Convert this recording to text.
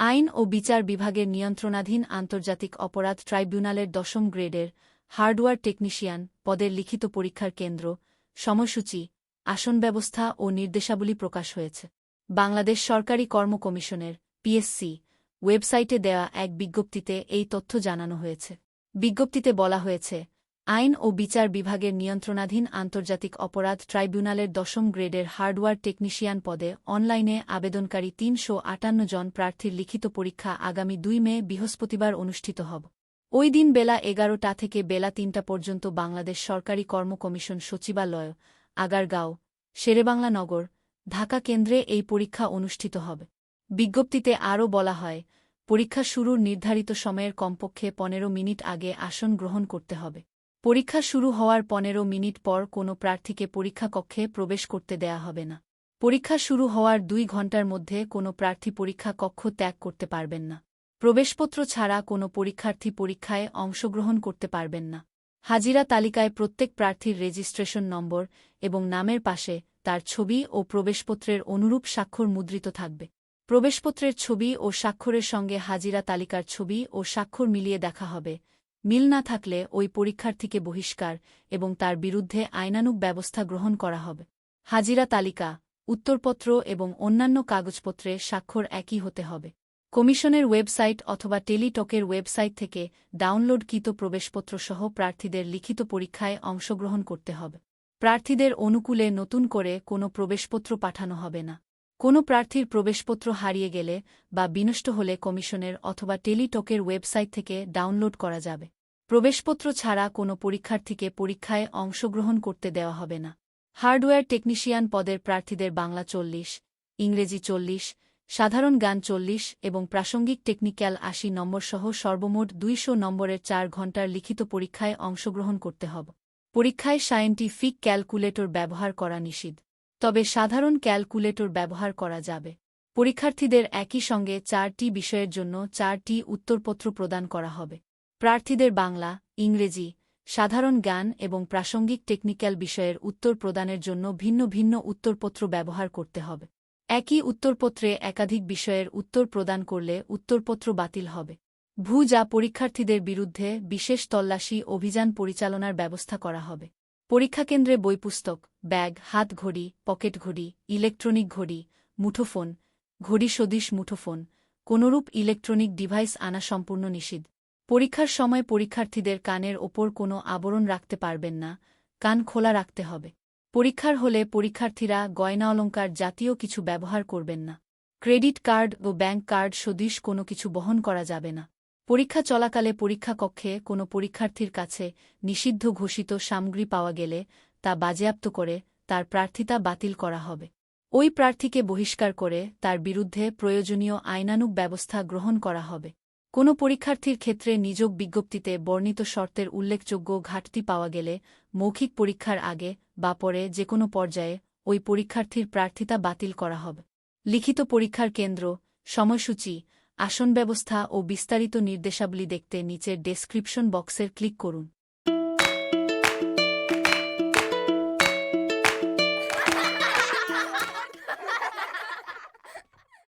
আইন ও বিচার বিভাগের নিয়ন্ত্রণাধীন আন্তর্জাতিক অপরাধ ট্রাইব্যুনালের দশম গ্রেডের হার্ডওয়্যার টেকনিশিয়ান পদের লিখিত পরীক্ষার কেন্দ্র, সময়সূচি আসন ব্যবস্থা ও নির্দেশাবলী প্রকাশ হয়েছে। বাংলাদেশ সরকারি কর্ম কমিশনের, পিএসসি, ওয়েবসাইটে দেওয়া এক বিজ্ঞপ্তিতে এই তথ্য জানানো হয়েছে। বিজ্ঞপ্তিতে বলা হয়েছে আইন ও বিচার বিভাগের নিয়ন্ত্রণাধীন আন্তর্জাতিক অপরাধ ট্রাইব্যুনালের দশম গ্রেডের হার্ডওয়্যার টেকনিশিয়ান পদে অনলাইনে আবেদনকারী তিনশো আটান্ন জন প্রার্থীর লিখিত পরীক্ষা আগামী দুই মে বৃহস্পতিবার অনুষ্ঠিত হব। ওই দিন বেলা এগারোটা থেকে বেলা তিনটা পর্যন্ত বাংলাদেশ সরকারি কর্ম কমিশন সচিবালয়, আগারগাঁও, শেরেবাংলা নগর, ঢাকা কেন্দ্রে এই পরীক্ষা অনুষ্ঠিত হবে। বিজ্ঞপ্তিতে আরও বলা হয়, পরীক্ষা শুরুর নির্ধারিত সময়ের কমপক্ষে পনেরো মিনিট আগে আসন গ্রহণ করতে হবে। পরীক্ষা শুরু হওয়ার পনেরো মিনিট পর কোনো প্রার্থীকে পরীক্ষা কক্ষে প্রবেশ করতে দেয়া হবে না। পরীক্ষা শুরু হওয়ার দুই ঘণ্টার মধ্যে কোনো প্রার্থী পরীক্ষা কক্ষ ত্যাগ করতে পারবেন না। প্রবেশপত্র ছাড়া কোনো পরীক্ষার্থী পরীক্ষায় অংশগ্রহণ করতে পারবেন না। হাজিরা তালিকায় প্রত্যেক প্রার্থীর রেজিস্ট্রেশন নম্বর এবং নামের পাশে তার ছবি ও প্রবেশপত্রের অনুরূপ স্বাক্ষর মুদ্রিত থাকবে। প্রবেশপত্রের ছবি ও স্বাক্ষরের সঙ্গে হাজিরা তালিকার ছবি ও স্বাক্ষর মিলিয়ে দেখা হবে। মিল না থাকলে ওই পরীক্ষার্থীকে বহিষ্কার এবং তার বিরুদ্ধে আইনানুগ ব্যবস্থা গ্রহণ করা হবে। হাজিরা তালিকা, উত্তরপত্র এবং অন্যান্য কাগজপত্রে স্বাক্ষর একই হতে হবে। কমিশনের ওয়েবসাইট অথবা টেলিটকের ওয়েবসাইট থেকে ডাউনলোডকৃত প্রবেশপত্র সহ প্রার্থীদের লিখিত পরীক্ষায় অংশগ্রহণ করতে হবে। প্রার্থীদের অনুকূলে নতুন করে কোনো প্রবেশপত্র পাঠানো হবে না। কোনো প্রার্থীর প্রবেশপত্র হারিয়ে গেলে বা বিনষ্ট হলে কমিশনের অথবা টেলিটকের ওয়েবসাইট থেকে ডাউনলোড করা যাবে। প্রবেশপত্র ছাড়া কোনো পরীক্ষার্থীকে পরীক্ষায় অংশগ্রহণ করতে দেওয়া হবে না। হার্ডওয়্যার টেকনিশিয়ান পদের প্রার্থীদের বাংলা চল্লিশ, ইংরেজি চল্লিশ, সাধারণ গান চল্লিশ এবং প্রাসঙ্গিক টেকনিক্যাল আশি নম্বর সহ সর্বমোট দুইশো নম্বরের চার ঘণ্টার লিখিত পরীক্ষায় অংশগ্রহণ করতে হবে। পরীক্ষায় সায়েন্টিফিক ক্যালকুলেটর ব্যবহার করা নিষিদ্ধ। তবে সাধারণ ক্যালকুলেটর ব্যবহার করা যাবে। পরীক্ষার্থীদের একই সঙ্গে চারটি বিষয়ের জন্য চারটি উত্তরপত্র প্রদান করা হবে। প্রার্থীদের বাংলা, ইংরেজি, সাধারণ জ্ঞান এবং প্রাসঙ্গিক টেকনিক্যাল বিষয়ের উত্তর প্রদানের জন্য ভিন্ন ভিন্ন উত্তরপত্র ব্যবহার করতে হবে। একই উত্তরপত্রে একাধিক বিষয়ের উত্তর প্রদান করলে উত্তরপত্র বাতিল হবে। ভূ যা পরীক্ষার্থীদের বিরুদ্ধে বিশেষ তল্লাশি অভিযান পরিচালনার ব্যবস্থা করা হবে। পরীক্ষাকেন্দ্রে বইপুস্তক, ব্যাগ, হাত ঘড়ি, পকেট ঘড়ি, ইলেকট্রনিক ঘড়ি, মুঠোফোন, ঘড়ি সদৃশ মুঠোফোন, কোনরূপ ইলেকট্রনিক ডিভাইস আনা সম্পূর্ণ নিষিদ্ধ। পরীক্ষার সময় পরীক্ষার্থীদের কানের ওপর কোনো আবরণ রাখতে পারবেন না, কান খোলা রাখতে হবে। পরীক্ষার হলে পরীক্ষার্থীরা গয়না অলঙ্কার জাতীয় কিছু ব্যবহার করবেন না। ক্রেডিট কার্ড ও ব্যাংক কার্ড সদৃশ কোনো কিছু বহন করা যাবে না। পরীক্ষা চলাকালে পরীক্ষা কক্ষে কোনো পরীক্ষার্থীর কাছে নিষিদ্ধ ঘোষিত সামগ্রী পাওয়া গেলে তা বাজেয়াপ্ত করে তার প্রার্থিতা বাতিল করা হবে। ওই প্রার্থীকে বহিষ্কার করে তার বিরুদ্ধে প্রয়োজনীয় আইনানুগ ব্যবস্থা গ্রহণ করা হবে। কোনো পরীক্ষার্থীর ক্ষেত্রে নিযোগ বিজ্ঞপ্তিতে বর্ণিত শর্তের উল্লেখযোগ্য ঘাটতি পাওয়া গেলে মৌখিক পরীক্ষার আগে বা পরে যে কোনো পর্যায়ে ওই পরীক্ষার্থীর প্রার্থিতা বাতিল করা হবে। লিখিত পরীক্ষার কেন্দ্র, সময়সূচি, আসন ব্যবস্থা ও বিস্তারিত নির্দেশাবলী দেখতে নিচের ডেসক্রিপশন বক্সের ক্লিক করুন।